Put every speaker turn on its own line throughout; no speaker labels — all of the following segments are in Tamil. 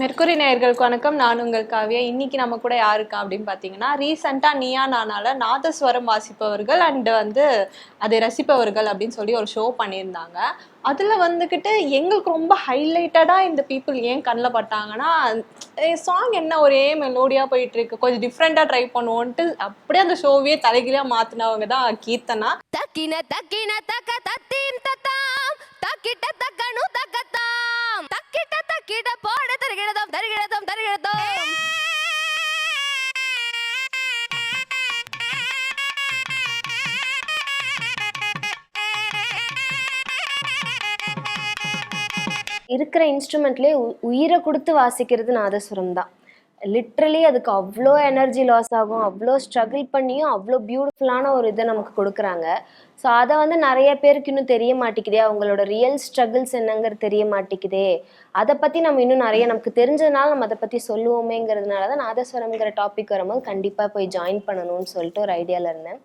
மெர்குரி நேயர்களுக்கு வணக்கம் நான் உங்கள் காவியா இன்னைக்கு நம்ம கூட யாருக்கா அப்படின்னு பார்த்தீங்கன்னா ரீசெண்டாக நீயா நானால நாதஸ்வரம் வாசிப்பவர்கள் அண்டு வந்து அதை ரசிப்பவர்கள் அப்படின்னு சொல்லி ஒரு ஷோ பண்ணியிருந்தாங்க அதில் வந்துக்கிட்டு எங்களுக்கு ரொம்ப ஹைலைட்டடாக இந்த பீப்புள் ஏன் கண்ணில் பட்டாங்கன்னா சாங் என்ன ஒரே மெலோடியாக போயிட்டுருக்கு கொஞ்சம் டிஃப்ரெண்ட்டாக ட்ரை பண்ணுவோன்ட்டு அப்படியே அந்த ஷோவையே தலைகீழாக மாற்றினவங்க தான் கீர்த்தனா தக்கின தக்கின தக்க தத்தீம் தத்தாம் தக்கிட்ட தக்கனு தக்கத்தாம் தக்கிட்ட தக்கிட போட தருகிறதோ தருகிறதோ தருகிறதோ இருக்கிற இன்ஸ்ட்ருமெண்ட்லேயே உயிரை கொடுத்து வாசிக்கிறது நாதஸ்வரம் தான் லிட்ரலி அதுக்கு அவ்வளோ எனர்ஜி லாஸ் ஆகும் அவ்வளோ ஸ்ட்ரகிள் பண்ணியும் அவ்வளோ பியூட்டிஃபுல்லான ஒரு இதை நமக்கு கொடுக்குறாங்க ஸோ அதை வந்து நிறைய பேருக்கு இன்னும் தெரிய மாட்டேங்குதே அவங்களோட ரியல் ஸ்ட்ரகிள்ஸ் என்னங்கிறது தெரிய மாட்டேங்குதே அதை பற்றி நம்ம இன்னும் நிறைய நமக்கு தெரிஞ்சதுனால நம்ம அதை பற்றி சொல்லுவோமேங்கிறதுனால தான் நாதஸ்வரம்ங்கிற டாபிக் வரும்போது கண்டிப்பாக போய் ஜாயின் பண்ணணும்னு சொல்லிட்டு ஒரு ஐடியாவில் இருந்தேன்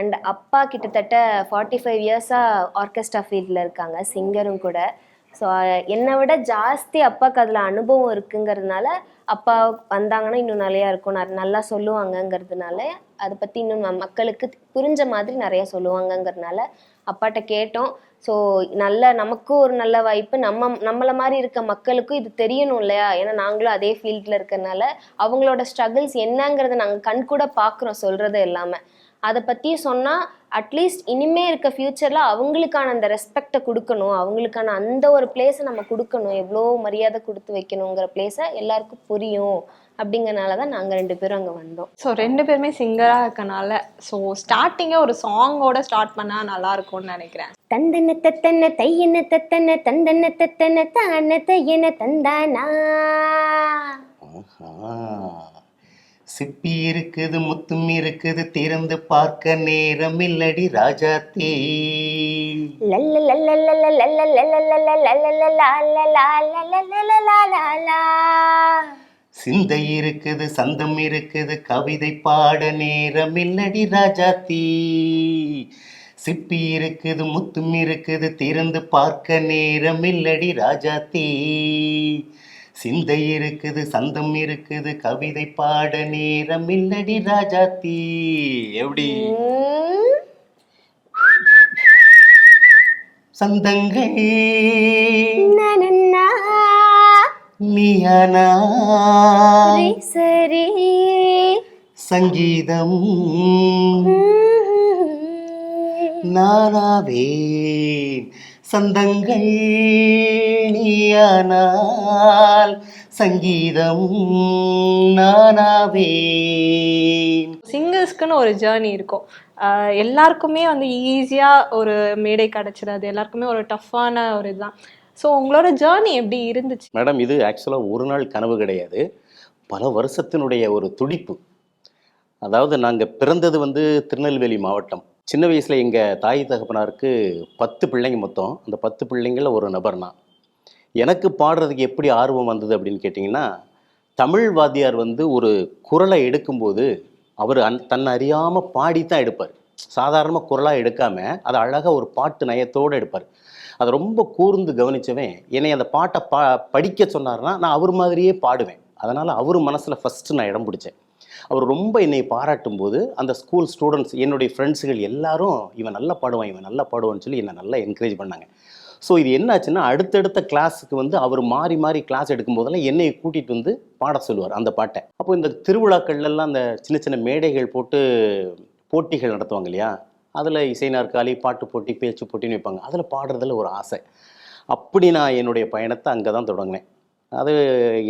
அண்ட் அப்பா கிட்டத்தட்ட ஃபார்ட்டி ஃபைவ் இயர்ஸாக ஆர்கெஸ்ட்ரா ஃபீல்டில் இருக்காங்க சிங்கரும் கூட ஸோ என்னை விட ஜாஸ்தி அப்பாவுக்கு அதில் அனுபவம் இருக்குங்கிறதுனால அப்பா வந்தாங்கன்னா இன்னும் நிறையா இருக்கும் நல்லா சொல்லுவாங்கங்கிறதுனால அதை பற்றி இன்னும் மக்களுக்கு புரிஞ்ச மாதிரி நிறையா சொல்லுவாங்கங்கிறதுனால அப்பாட்ட கேட்டோம் ஸோ நல்ல நமக்கும் ஒரு நல்ல வாய்ப்பு நம்ம நம்மளை மாதிரி இருக்க மக்களுக்கும் இது தெரியணும் இல்லையா ஏன்னா நாங்களும் அதே ஃபீல்டில் இருக்கிறனால அவங்களோட ஸ்ட்ரகிள்ஸ் என்னங்கிறத நாங்கள் கண்கூட பார்க்குறோம் சொல்கிறது எல்லாமே அதை பற்றி சொன்னால் அட்லீஸ்ட் இனிமே இருக்க ஃப்யூச்சரில் அவங்களுக்கான அந்த ரெஸ்பெக்டை கொடுக்கணும் அவங்களுக்கான அந்த ஒரு பிளேஸை நம்ம கொடுக்கணும் எவ்வளோ மரியாதை கொடுத்து வைக்கணுங்கிற பிளேஸை எல்லாருக்கும் புரியும் அப்படிங்கறனால தான் நாங்கள் ரெண்டு பேரும் அங்கே வந்தோம் ஸோ ரெண்டு பேருமே சிங்கராக இருக்கனால ஸோ ஸ்டார்டிங்கே ஒரு சாங்கோட ஸ்டார்ட் பண்ணால் நல்லா இருக்கும்னு நினைக்கிறேன் தந்தன தத்தன தையன தத்தன தந்தன தத்தன தான தையன தந்தானா சிப்பி இருக்குது முத்தும் இருக்குது திறந்து பார்க்க நேரம் இல்லடி ராஜா சிந்தை இருக்குது சந்தம் இருக்குது கவிதை பாட நேரம் இல்லடி ராஜா சிப்பி இருக்குது முத்தும் இருக்குது திறந்து பார்க்க நேரம் இல்லடி தே சிந்தை இருக்குது சந்தம் இருக்குது கவிதை பாட நேரம் இல்லடி ராஜா தீ எப்படி சந்தங்கள் சரி சங்கீதம் நாராவே சந்தங்கள் நீயானால் சங்கீதம் நானாவே சிங்கர்ஸ்க்குன்னு ஒரு ஜேர்னி இருக்கும் எல்லாருக்குமே வந்து ஈஸியாக ஒரு மேடை கிடச்சிடாது எல்லாருக்குமே ஒரு டஃப்பான ஒரு இதுதான் ஸோ உங்களோட ஜேர்னி எப்படி இருந்துச்சு
மேடம் இது ஆக்சுவலாக ஒரு நாள் கனவு கிடையாது பல வருஷத்தினுடைய ஒரு துடிப்பு அதாவது நாங்கள் பிறந்தது வந்து திருநெல்வேலி மாவட்டம் சின்ன வயசில் எங்கள் தாய் தகப்பனாருக்கு பத்து பிள்ளைங்க மொத்தம் அந்த பத்து பிள்ளைங்கள ஒரு நபர் எனக்கு பாடுறதுக்கு எப்படி ஆர்வம் வந்தது அப்படின்னு கேட்டிங்கன்னா தமிழ் வாத்தியார் வந்து ஒரு குரலை எடுக்கும்போது அவர் அந் தன்னை அறியாமல் பாடி தான் எடுப்பார் சாதாரணமாக குரலாக எடுக்காமல் அதை அழகாக ஒரு பாட்டு நயத்தோடு எடுப்பார் அதை ரொம்ப கூர்ந்து கவனித்தவன் என்னை அந்த பாட்டை பா படிக்க சொன்னார்னா நான் அவர் மாதிரியே பாடுவேன் அதனால் அவர் மனசில் ஃபஸ்ட்டு நான் இடம் பிடிச்சேன் அவர் ரொம்ப என்னை பாராட்டும் போது அந்த ஸ்கூல் ஸ்டூடெண்ட்ஸ் என்னுடைய ஃப்ரெண்ட்ஸுகள் எல்லாரும் இவன் நல்லா பாடுவான் இவன் நல்லா பாடுவான்னு சொல்லி என்னை நல்லா என்கரேஜ் பண்ணாங்க ஸோ இது என்னாச்சுன்னா அடுத்தடுத்த கிளாஸுக்கு வந்து அவர் மாறி மாறி கிளாஸ் எடுக்கும்போதெல்லாம் என்னை கூட்டிகிட்டு வந்து பாட சொல்லுவார் அந்த பாட்டை அப்போ இந்த திருவிழாக்கள்லாம் அந்த சின்ன சின்ன மேடைகள் போட்டு போட்டிகள் நடத்துவாங்க இல்லையா அதில் இசை நாற்காலி பாட்டு போட்டி பேச்சு போட்டின்னு வைப்பாங்க அதில் பாடுறதுல ஒரு ஆசை அப்படி நான் என்னுடைய பயணத்தை அங்கே தான் தொடங்கினேன் அது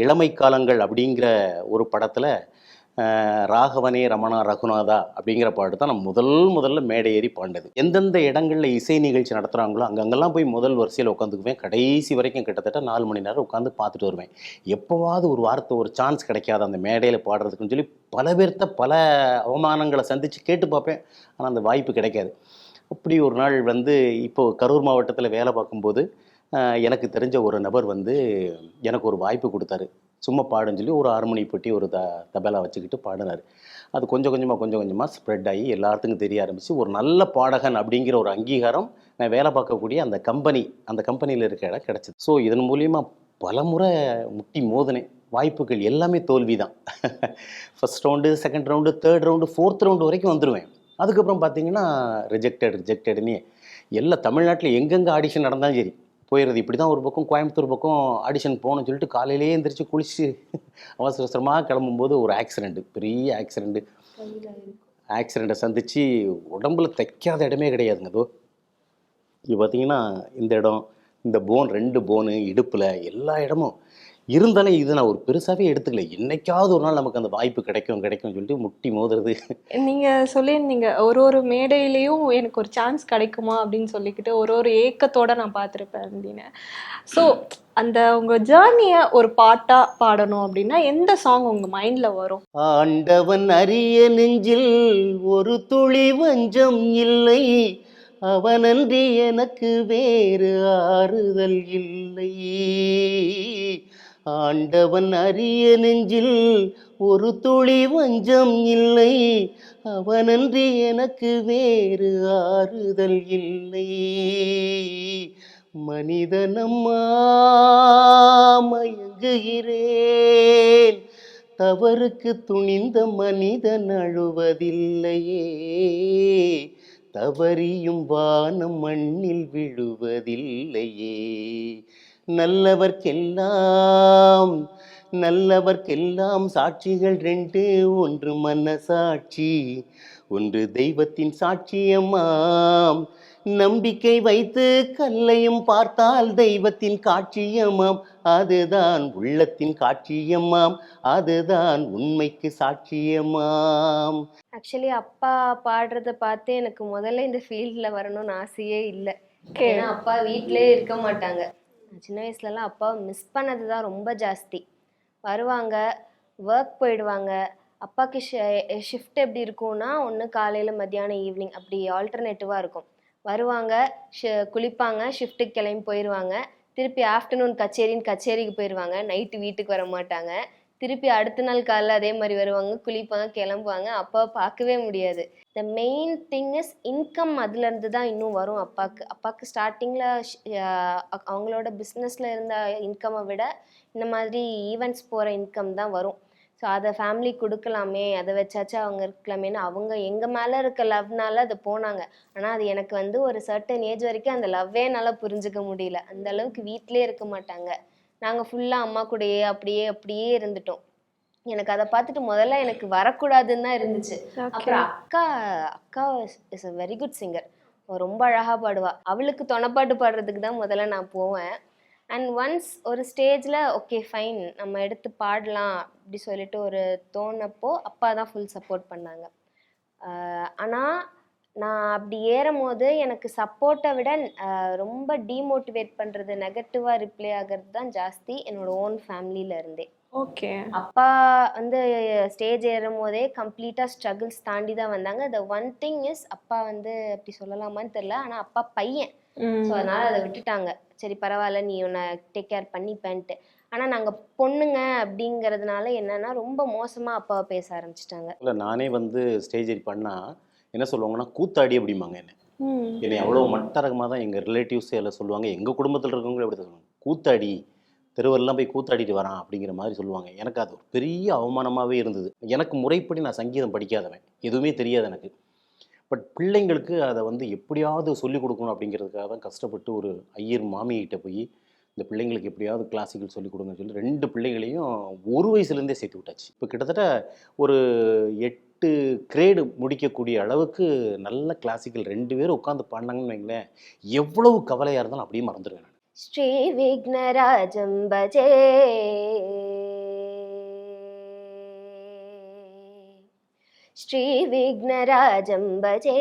இளமை காலங்கள் அப்படிங்கிற ஒரு படத்தில் ராகவனே ரமணா ரகுநாதா அப்படிங்கிற பாட்டு தான் நம்ம முதல் முதல்ல மேடை ஏறி பாண்டது எந்தெந்த இடங்களில் இசை நிகழ்ச்சி நடத்துகிறாங்களோ அங்கங்கெல்லாம் போய் முதல் வரிசையில் உட்காந்துக்குவேன் கடைசி வரைக்கும் கிட்டத்தட்ட நாலு மணி நேரம் உட்காந்து பார்த்துட்டு வருவேன் எப்போவாவது ஒரு வார்த்தை ஒரு சான்ஸ் கிடைக்காது அந்த மேடையில் பாடுறதுக்குன்னு சொல்லி பல பேர்த்த பல அவமானங்களை சந்தித்து கேட்டு பார்ப்பேன் ஆனால் அந்த வாய்ப்பு கிடைக்காது அப்படி ஒரு நாள் வந்து இப்போது கரூர் மாவட்டத்தில் வேலை பார்க்கும்போது எனக்கு தெரிஞ்ச ஒரு நபர் வந்து எனக்கு ஒரு வாய்ப்பு கொடுத்தாரு சும்மா பாடுன்னு சொல்லி ஒரு ஹார்மோனி பெட்டி ஒரு த தபேலா வச்சுக்கிட்டு பாடினார் அது கொஞ்சம் கொஞ்சமாக கொஞ்சம் கொஞ்சமாக ஸ்ப்ரெட் ஆகி எல்லாத்துக்கும் தெரிய ஆரம்பித்து ஒரு நல்ல பாடகன் அப்படிங்கிற ஒரு அங்கீகாரம் நான் வேலை பார்க்கக்கூடிய அந்த கம்பெனி அந்த கம்பெனியில் இருக்க இடம் கிடச்சிது ஸோ இதன் மூலியமாக முறை முட்டி மோதனை வாய்ப்புகள் எல்லாமே தோல்வி தான் first round second round third round fourth round வரைக்கும் வந்துடுவேன் அதுக்கப்புறம் பார்த்தீங்கன்னா ரிஜெக்டட் ரிஜெக்டடுன்னு எல்லா தமிழ்நாட்டில் எங்கெங்கே ஆடிஷன் நடந்தாலும் சரி போயிடுறது இப்படி தான் ஒரு பக்கம் கோயம்புத்தூர் பக்கம் ஆடிஷன் போகணுன்னு சொல்லிட்டு காலையிலேயே எந்திரிச்சு குளிச்சு அவசர அவசரமாக கிளம்பும்போது ஒரு ஆக்சிடெண்ட்டு பெரிய ஆக்சிடெண்ட்டு ஆக்சிடெண்ட்டை சந்தித்து உடம்புல தைக்காத இடமே கிடையாதுங்க அதோ இது பார்த்திங்கன்னா இந்த இடம் இந்த போன் ரெண்டு போனு இடுப்பில் எல்லா இடமும் இருந்தாலும் இது நான் ஒரு பெருசாகவே எடுத்துக்கல என்னைக்காவது ஒரு நாள் நமக்கு அந்த வாய்ப்பு கிடைக்கும் கிடைக்கும் சொல்லிட்டு முட்டி மோதுறது
நீங்கள் சொல்லியிருந்தீங்க ஒரு ஒரு மேடையிலையும் எனக்கு ஒரு சான்ஸ் கிடைக்குமா அப்படின்னு சொல்லிக்கிட்டு ஒரு ஒரு ஏக்கத்தோடு நான் பார்த்துருப்பேன் அப்படின்னு ஸோ அந்த உங்க ஜேர்னிய ஒரு பாட்டா பாடணும் அப்படின்னா எந்த சாங் உங்க மைண்ட்ல வரும் ஆண்டவன் அரிய நெஞ்சில் ஒரு துளி வஞ்சம் இல்லை அவனன்றி எனக்கு வேறு ஆறுதல் இல்லை ஆண்டவன் அரிய நெஞ்சில்
ஒரு துளி வஞ்சம் இல்லை அவனன்றி எனக்கு வேறு ஆறுதல் இல்லை மனிதனம்மா தவறுக்கு துணிந்த மனிதன் அழுவதில்லையே தவறியும் வானம் மண்ணில் விழுவதில்லையே நல்லவர்க்கெல்லாம் நல்லவர்க்கெல்லாம் சாட்சிகள் ரெண்டு ஒன்று மனசாட்சி ஒன்று தெய்வத்தின் சாட்சியமாம் நம்பிக்கை வைத்து கல்லையும் பார்த்தால் தெய்வத்தின் காட்சியமாம் அதுதான் உள்ளத்தின் காட்சியமாம் அதுதான் உண்மைக்கு சாட்சியமாம்
ஆக்சுவலி அப்பா பாடுறத பார்த்து எனக்கு முதல்ல இந்த ஃபீல்டில் வரணும்னு ஆசையே இல்லை ஏன்னா அப்பா வீட்டிலே இருக்க மாட்டாங்க சின்ன வயசுலலாம் அப்பாவை மிஸ் பண்ணது தான் ரொம்ப ஜாஸ்தி வருவாங்க ஒர்க் போயிடுவாங்க அப்பாவுக்கு ஷிஃப்ட் எப்படி இருக்கும்னா ஒன்று காலையில் மத்தியானம் ஈவினிங் அப்படி ஆல்டர்னேட்டிவாக இருக்கும் வருவாங்க குளிப்பாங்க ஷிஃப்ட்டுக்கு கிளம்பி போயிடுவாங்க திருப்பி ஆஃப்டர்நூன் கச்சேரின்னு கச்சேரிக்கு போயிடுவாங்க நைட்டு வீட்டுக்கு வர மாட்டாங்க திருப்பி அடுத்த நாள் காலைல அதே மாதிரி வருவாங்க குளிப்பாங்க கிளம்புவாங்க அப்பா பார்க்கவே முடியாது the main thing is income அதுலேருந்து தான் இன்னும் வரும் அப்பாவுக்கு அப்பாவுக்கு ஸ்டார்டிங்கில் அவங்களோட பிஸ்னஸில் இருந்த இன்கம்மை விட இந்த மாதிரி ஈவெண்ட்ஸ் போகிற இன்கம் தான் வரும் ஸோ அதை ஃபேமிலி கொடுக்கலாமே அதை வச்சாச்சும் அவங்க இருக்கலாமேன்னு அவங்க எங்கள் மேலே இருக்க லவ்னால அது போனாங்க ஆனால் அது எனக்கு வந்து ஒரு சர்ட்டன் ஏஜ் வரைக்கும் அந்த லவ்வே என்னால் புரிஞ்சுக்க முடியல அந்த அளவுக்கு வீட்டிலே இருக்க மாட்டாங்க நாங்கள் ஃபுல்லாக அம்மா கூடயே அப்படியே அப்படியே இருந்துட்டோம் எனக்கு அதை பார்த்துட்டு முதல்ல எனக்கு வரக்கூடாதுன்னு தான் இருந்துச்சு அப்புறம் அக்கா அக்கா is a very good singer ரொம்ப அழகாக பாடுவா அவளுக்கு தொணப்பாட்டு பாடுறதுக்கு தான் முதல்ல நான் போவேன் அண்ட் ஒன்ஸ் ஒரு ஸ்டேஜில் ஓகே ஃபைன் நம்ம எடுத்து பாடலாம் அப்படி சொல்லிட்டு ஒரு தோணப்போ அப்பா தான் ஃபுல் சப்போர்ட் பண்ணாங்க ஆனால் நான் அப்படி ஏறும் போது எனக்கு சப்போர்ட்டை விட ரொம்ப டீமோட்டிவேட் பண்ணுறது நெகட்டிவாக ரிப்ளை ஆகிறது தான் ஜாஸ்தி என்னோட ஓன் ஃபேமிலியில இருந்தே ஓகே அப்பா வந்து ஸ்டேஜ் ஏறும் போதே கம்ப்ளீட்டாக ஸ்ட்ரகிள்ஸ் தாண்டி தான் வந்தாங்க த ஒன் திங் இஸ் அப்பா வந்து அப்படி சொல்லலாமான்னு தெரில ஆனால் அப்பா பையன் ஸோ அதனால அதை விட்டுட்டாங்க சரி பரவாயில்ல நீ உன்னை டேக் கேர் பண்ணிப்பேன்ட்டு ஆனால் நாங்கள் பொண்ணுங்க அப்படிங்கிறதுனால என்னன்னா ரொம்ப மோசமாக அப்பாவை பேச ஆரம்பிச்சிட்டாங்க
இல்லை நானே வந்து ஸ்டேஜ் பண்ணால் என்ன சொல்லுவாங்கன்னா கூத்தாடி அப்படிம்பாங்க என்ன என்னை அவ்வளோ மட்டரகமாக தான் எங்கள் ரிலேட்டிவ்ஸே எல்லாம் சொல்லுவாங்க எங்கள் குடும்பத்தில் இருக்கவங்களும் எப்படி சொல்லுவாங்க கூத்தாடி தெருவெல்லாம் போய் கூத்தாடிட்டு வரான் அப்படிங்கிற மாதிரி சொல்லுவாங்க எனக்கு அது ஒரு பெரிய அவமானமாகவே இருந்தது எனக்கு முறைப்படி நான் சங்கீதம் படிக்காதவன் எதுவுமே தெரியாது எனக்கு பட் பிள்ளைங்களுக்கு அதை வந்து எப்படியாவது சொல்லிக் கொடுக்கணும் அப்படிங்கிறதுக்காக தான் கஷ்டப்பட்டு ஒரு ஐயர் மாமியிட்ட போய் இந்த பிள்ளைங்களுக்கு எப்படியாவது கிளாசிக்கல் சொல்லிக் கொடுங்கன்னு சொல்லி ரெண்டு பிள்ளைங்களையும் ஒரு வயசுலேருந்தே சேர்த்து விட்டாச்சு இப்போ கிட்டத்தட்ட ஒரு எட்டு எட்டு கிரேடு முடிக்கக்கூடிய அளவுக்கு நல்ல கிளாசிக்கல் ரெண்டு பேரும் உட்காந்து பாடினாங்கன்னு வைங்களேன் எவ்வளவு கவலையாக இருந்தாலும் அப்படியே மறந்துடுவேன் நான் ஸ்ரீ விக்னராஜம் பஜே ஸ்ரீ விக்னராஜம் பஜே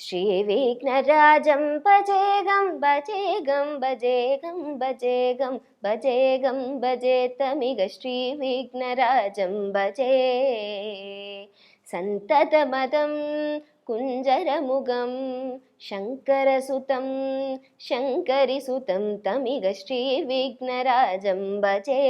श्रीविघ्नराजं भजेगं भजेगं भजेगं भजेगं भजेगं भजेतमिग श्रीविघ्नराजं भजे सन्ततमदं कुञ्जरमुगं शङ्करसुतं शङ्करिसुतं तमिग श्रीविघ्नराजं भजे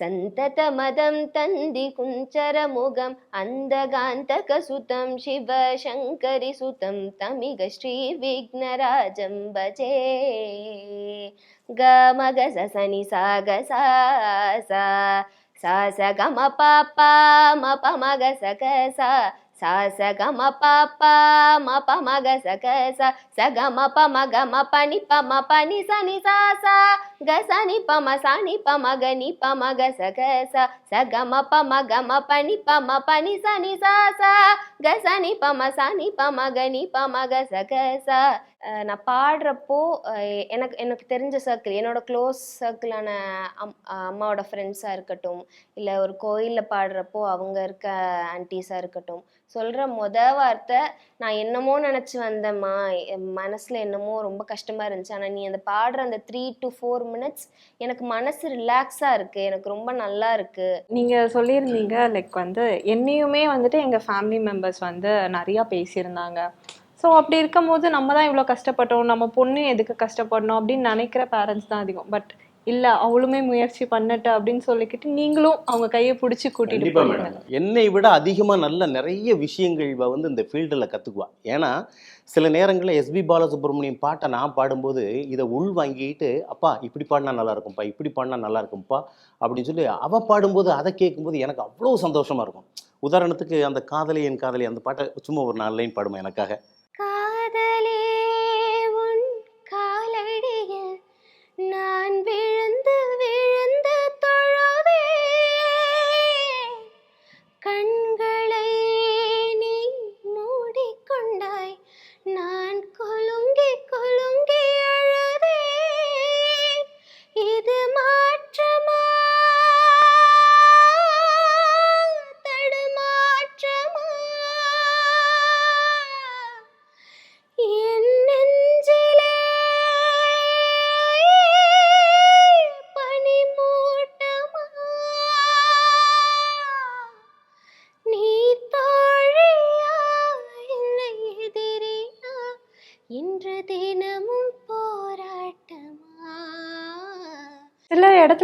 சந்ததமதம் தந்தி
குஞ்சரமுகம் அந்தகாந்தக சுதம் சிவ சங்கரி சுதம் தமிக ஸ்ரீ விக்னராஜம் பஜே கமக சசனி சாக சா சா ச கம பாப்பா மப மக சக சா சா ச க ம ப ப ம ப ம க ச க ச ச க ம ப ம க ம ப நி ப ம ப நி ச நி சா சா க ச நி ப ம சா நி ப ம க நி ப ம க ச க ச ச க ம ப ம க ம ப நி ப ம ப நி ச நி சா சா க ச நி ப ம சா நி ப ம க நி ப ம க ச க ச நான் பாடுறப்போ எனக்கு எனக்கு தெரிஞ்ச சர்க்கிள் என்னோட க்ளோஸ் சர்க்கிளான அம் அம்மாவோட ஃப்ரெண்ட்ஸாக இருக்கட்டும் இல்லை ஒரு கோயிலில் பாடுறப்போ அவங்க இருக்க ஆன்டிஸாக இருக்கட்டும் சொல்கிற முத வார்த்தை நான் என்னமோ நினச்சி வந்தேம்மா என் மனசில் என்னமோ ரொம்ப கஷ்டமாக இருந்துச்சு ஆனால் நீ அந்த பாடுற அந்த த்ரீ டு ஃபோர் மினிட்ஸ் எனக்கு மனசு ரிலாக்ஸாக இருக்குது எனக்கு ரொம்ப நல்லா இருக்குது
நீங்கள் சொல்லியிருந்தீங்க லைக் வந்து என்னையுமே வந்துட்டு எங்கள் ஃபேமிலி மெம்பர்ஸ் வந்து நிறையா பேசியிருந்தாங்க ஸோ அப்படி இருக்கும்போது நம்ம தான் இவ்வளோ கஷ்டப்பட்டோம் நம்ம பொண்ணு எதுக்கு கஷ்டப்படணும் அப்படின்னு நினைக்கிற பேரண்ட்ஸ் தான் அதிகம் பட் இல்லை அவளுமே முயற்சி பண்ணட்ட அப்படின்னு சொல்லிக்கிட்டு நீங்களும் அவங்க கையை பிடிச்சி கூட்டிட்டு
என்னை விட அதிகமாக நல்ல நிறைய விஷயங்கள் இவ வந்து இந்த ஃபீல்டில் கற்றுக்குவா ஏன்னா சில நேரங்களில் எஸ்பி பாலசுப்ரமணியம் பாட்டை நான் பாடும்போது இதை உள் வாங்கிட்டு அப்பா இப்படி பாடினா நல்லா இருக்கும்ப்பா இப்படி பாடினா நல்லா இருக்கும்ப்பா அப்படின்னு சொல்லி அவள் பாடும்போது அதை கேட்கும்போது எனக்கு அவ்வளோ சந்தோஷமாக இருக்கும் உதாரணத்துக்கு அந்த காதலி என் காதலி அந்த பாட்டை சும்மா ஒரு நாலு லைன் பாடுமா எனக்காக காதலி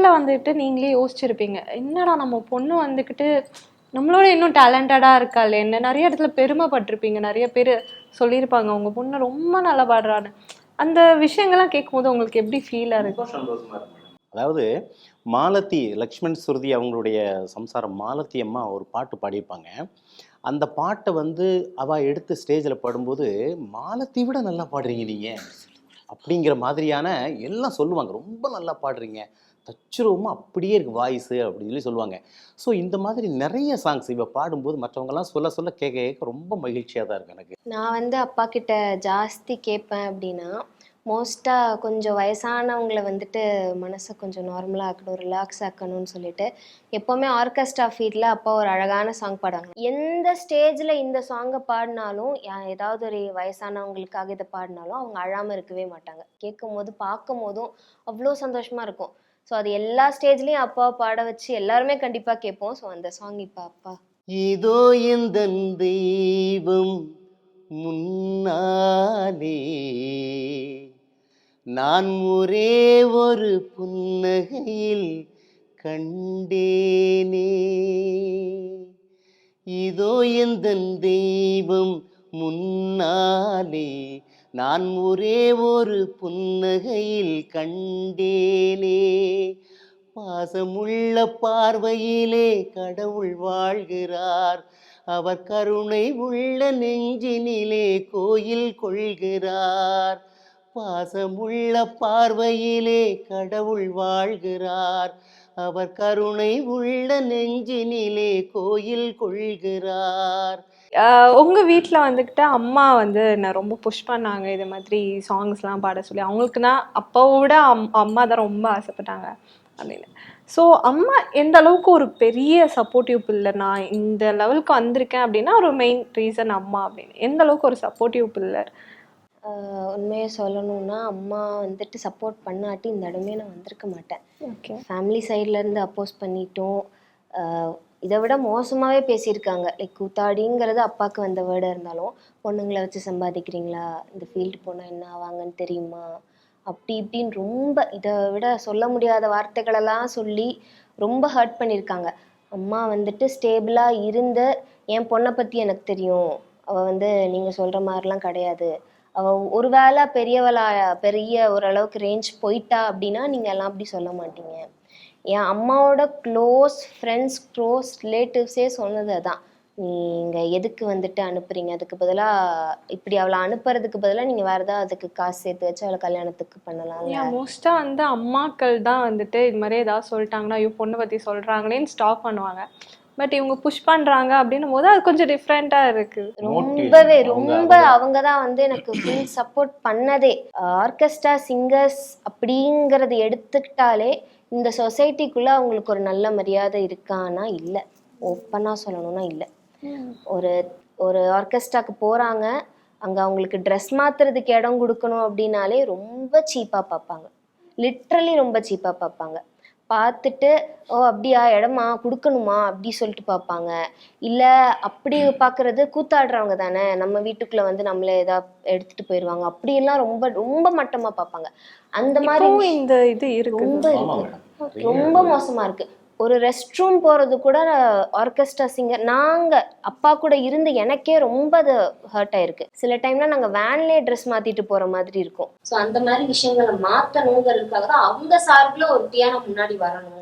இடத்துல வந்துட்டு நீங்களே யோசிச்சிருப்பீங்க என்னடா நம்ம பொண்ணு வந்துக்கிட்டு நம்மளோட இன்னும் டேலண்டடாக இருக்கா இல்லை என்ன நிறைய இடத்துல பெருமைப்பட்டிருப்பீங்க நிறைய பேர் சொல்லியிருப்பாங்க உங்கள் பொண்ணு ரொம்ப நல்லா பாடுறான்னு அந்த விஷயங்கள்லாம் கேட்கும்போது உங்களுக்கு எப்படி ஃபீலாக இருக்கும்
அதாவது மாலத்தி லக்ஷ்மண் சுருதி அவங்களுடைய சம்சாரம் மாலத்தி அம்மா ஒரு பாட்டு பாடியிருப்பாங்க அந்த பாட்டை வந்து அவ எடுத்து ஸ்டேஜில் பாடும்போது மாலத்தி விட நல்லா பாடுறீங்க நீங்கள் அப்படிங்கிற மாதிரியான எல்லாம் சொல்லுவாங்க ரொம்ப நல்லா பாடுறீங்க தச்சுரூபமாக அப்படியே இருக்குது வாய்ஸு அப்படின்னு சொல்லி சொல்லுவாங்க ஸோ இந்த மாதிரி நிறைய சாங்ஸ் இவ பாடும்போது மற்றவங்கலாம் சொல்ல சொல்ல கேட்க கேட்க ரொம்ப மகிழ்ச்சியாக தான் இருக்கு எனக்கு
நான் வந்து அப்பா கிட்ட ஜாஸ்தி கேட்பேன் அப்படின்னா மோஸ்ட்டாக கொஞ்சம் வயசானவங்களை வந்துட்டு மனசை கொஞ்சம் நார்மலாக ஆக்கணும் ரிலாக்ஸ் ஆக்கணும்னு சொல்லிட்டு எப்போவுமே ஆர்கெஸ்ட்ரா ஃபீல்டில் அப்பா ஒரு அழகான சாங் பாடுவாங்க எந்த ஸ்டேஜில் இந்த சாங்கை பாடினாலும் ஏதாவது ஒரு வயசானவங்களுக்காக இதை பாடினாலும் அவங்க அழாமல் இருக்கவே மாட்டாங்க கேட்கும் போது பார்க்கும் போதும் அவ்வளோ சந்தோஷமாக இருக்கும் ஸோ அது எல்லா ஸ்டேஜ்லேயும் அப்பா பாட வச்சு எல்லாருமே கண்டிப்பாக கேட்போம் ஸோ அந்த சாங் இப்போ அப்பா இதோ இந்த தெய்வம் முன்னாலே நான் ஒரே ஒரு புன்னகையில் கண்டேனே இதோ எந்த தெய்வம் முன்னாலே நான் ஒரே ஒரு புன்னகையில்
கண்டேலே பாசமுள்ள பார்வையிலே கடவுள் வாழ்கிறார் அவர் கருணை உள்ள நெஞ்சினிலே கோயில் கொள்கிறார் பாசமுள்ள பார்வையிலே கடவுள் வாழ்கிறார் அவர் கருணை உள்ள நெஞ்சினிலே கோயில் கொள்கிறார் உங்கள் வீட்டில் வந்துக்கிட்ட அம்மா வந்து நான் ரொம்ப புஷ் பண்ணாங்க இது மாதிரி சாங்ஸ்லாம் பாட சொல்லி அவங்களுக்குன்னா அப்பாவோட அம் அம்மா தான் ரொம்ப ஆசைப்பட்டாங்க அப்படின்னு ஸோ அம்மா எந்த அளவுக்கு ஒரு பெரிய சப்போர்ட்டிவ் பிள்ளை நான் இந்த லெவலுக்கு வந்திருக்கேன் அப்படின்னா ஒரு மெயின் ரீசன் அம்மா அப்படின்னு எந்த அளவுக்கு ஒரு சப்போர்ட்டிவ் பிள்ளை
உண்மையை சொல்லணும்னா அம்மா வந்துட்டு சப்போர்ட் பண்ணாட்டி இந்த இடமே நான் வந்திருக்க மாட்டேன் ஓகே ஃபேமிலி சைட்லேருந்து அப்போஸ் பண்ணிட்டோம் இதை விட மோசமாகவே பேசியிருக்காங்க லைக் கூத்தாடிங்கிறது அப்பாவுக்கு வந்த வேர்டாக இருந்தாலும் பொண்ணுங்களை வச்சு சம்பாதிக்கிறீங்களா இந்த ஃபீல்டு போனால் என்ன ஆவாங்கன்னு தெரியுமா அப்படி இப்படின்னு ரொம்ப இதை விட சொல்ல முடியாத வார்த்தைகளெல்லாம் சொல்லி ரொம்ப ஹர்ட் பண்ணியிருக்காங்க அம்மா வந்துட்டு ஸ்டேபிளாக இருந்த என் பொண்ணை பற்றி எனக்கு தெரியும் அவள் வந்து நீங்கள் சொல்கிற மாதிரிலாம் கிடையாது ஒருவேளை பெரியவளா பெரிய ஓரளவுக்கு ரேஞ்ச் போயிட்டா அப்படின்னா நீங்கள் எல்லாம் அப்படி சொல்ல மாட்டீங்க என் அம்மாவோட க்ளோஸ் ஃப்ரெண்ட்ஸ் க்ளோஸ் ரிலேட்டிவ்ஸே சொன்னது அதான் நீங்கள் எதுக்கு வந்துட்டு அனுப்புறீங்க அதுக்கு பதிலாக இப்படி அவளை அனுப்புறதுக்கு பதிலாக நீங்கள் வேறு ஏதாவது அதுக்கு காசு சேர்த்து வச்சு அவளை கல்யாணத்துக்கு பண்ணலாம்
மோஸ்ட்டாக வந்து அம்மாக்கள் தான் வந்துட்டு இது மாதிரி ஏதாவது சொல்லிட்டாங்கன்னா ஐயோ பொண்ணை பற்றி சொல்கிறாங்களேன்னு ஸ்டாப் பண்ணுவாங்க பட் இவங்க புஷ் பண்றாங்க அப்படின்னும் போது அது கொஞ்சம் டிஃப்ரெண்டா இருக்கு
ரொம்பவே ரொம்ப அவங்க தான் வந்து எனக்கு ஃபுல் சப்போர்ட் பண்ணதே ஆர்கெஸ்ட்ரா சிங்கர்ஸ் அப்படிங்கறது எடுத்துக்கிட்டாலே இந்த சொசைட்டிக்குள்ள அவங்களுக்கு ஒரு நல்ல மரியாதை இருக்கானா இல்லை ஓப்பனாக சொல்லணும்னா இல்லை ஒரு ஒரு ஆர்கெஸ்ட்ராக்கு போகிறாங்க அங்கே அவங்களுக்கு ட்ரெஸ் மாற்றுறதுக்கு இடம் கொடுக்கணும் அப்படின்னாலே ரொம்ப சீப்பாக பார்ப்பாங்க லிட்ரலி ரொம்ப சீப்பாக பார்ப்பாங்க பார்த்துட்டு ஓ அப்படியா இடமா கொடுக்கணுமா அப்படி சொல்லிட்டு பார்ப்பாங்க இல்லை அப்படி பார்க்குறது கூத்தாடுறவங்க தானே நம்ம வீட்டுக்குள்ளே வந்து நம்மளே ஏதாவது எடுத்துட்டு போயிடுவாங்க அப்படியெல்லாம் ரொம்ப ரொம்ப மட்டமாக பார்ப்பாங்க
அந்த மாதிரி இந்த இது
ரொம்ப இருக்கு ரொம்ப மோசமாக இருக்குது ஒரு ரெஸ்ட் ரூம் போகிறது கூட ஆர்கெஸ்ட்ரா சிங்கர் நாங்கள் அப்பா கூட இருந்து எனக்கே ரொம்ப அது ஹர்ட் ஆயிருக்கு சில டைம்ல நாங்கள் வேன்லேயே ட்ரெஸ் மாற்றிட்டு போகிற மாதிரி இருக்கும் ஸோ அந்த மாதிரி விஷயங்களை மாற்றணுங்கிறதுக்காக தான் அவங்க சார்பில் ஒரு தியானம் முன்னாடி வரணும்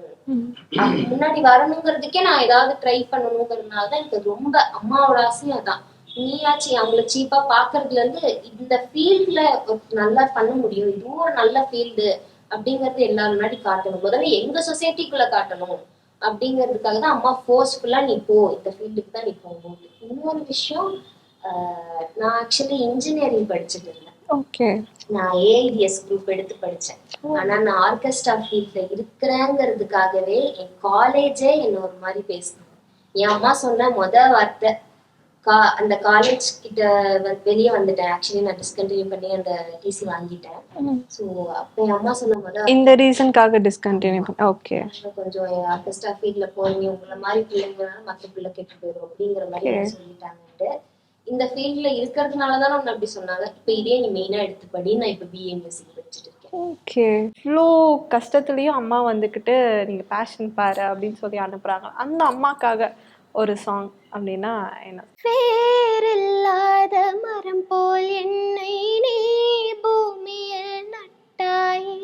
முன்னாடி வரணுங்கிறதுக்கே நான் ஏதாவது ட்ரை பண்ணணுங்கிறதுனால தான் எனக்கு ரொம்ப அம்மாவோட ஆசையும் அதான் நீயாச்சு அவங்கள சீப்பா பாக்குறதுல இருந்து இந்த ஃபீல்ட்ல நல்லா பண்ண முடியும் இதுவும் ஒரு நல்ல ஃபீல்டு அப்படிங்கறது எல்லாரும் முன்னாடி காட்டணும் முதல்ல எங்க சொசைட்டிக்குள்ள காட்டணும் அப்படிங்கிறதுக்காக தான் அம்மா ஃபோர்ஸ்ஃபுல்லா நீ போ இந்த ஃபீல்டுக்கு தான் நீ போகும் இன்னொரு விஷயம் நான் ஆக்சுவலி இன்ஜினியரிங் படிச்சுட்டு இருந்தேன் நான் ஏஐடிஎஸ் குரூப் எடுத்து படிச்சேன் oh. ஆனா நான் ஆர்கெஸ்ட்ரா ஃபீல்ட்ல இருக்கிறேங்கிறதுக்காகவே என் காலேஜே என்ன ஒரு மாதிரி பேசணும் என் அம்மா சொன்ன முத வார்த்தை கா அந்த காலேஜ் கிட்ட வெளியே வந்துட்டேன் ஆக்சுவலி நான் டிஸ்கண்டினியூ பண்ணி அந்த டிசி வாங்கிட்டேன் ஸோ அப்போ என் அம்மா சொன்ன போது
இந்த ரீசன்க்காக டிஸ்கண்டினியூ பண்ண ஓகே
கொஞ்சம் என் ஆர்கெஸ்ட்ரா ஃபீல்டில் போய் உங்களை மாதிரி பிள்ளைங்கனால மற்ற பிள்ளை கெட்டு போயிடும் அப்படிங்கிற மாதிரி சொல்லிட்டாங்கன்ட்டு இந்த ஃபீல்டில் இருக்கிறதுனால தான் ஒன்று அப்படி சொன்னாங்க இப்போ இதே நீ மெயினாக எடுத்து நான் இப்போ பிஏ மியூசிக் படிச்சுட்டு
ஓகே இவ்வளோ கஷ்டத்துலேயும் அம்மா வந்துக்கிட்டு நீங்கள் பேஷன் பாரு அப்படின்னு சொல்லி அனுப்புகிறாங்க அந்த அம்மாக்காக ஒரு சாங் அப்படின்னா என்ன வேறில்லாத மரம் போல் என்னை நீ பூமியில் நட்டாயே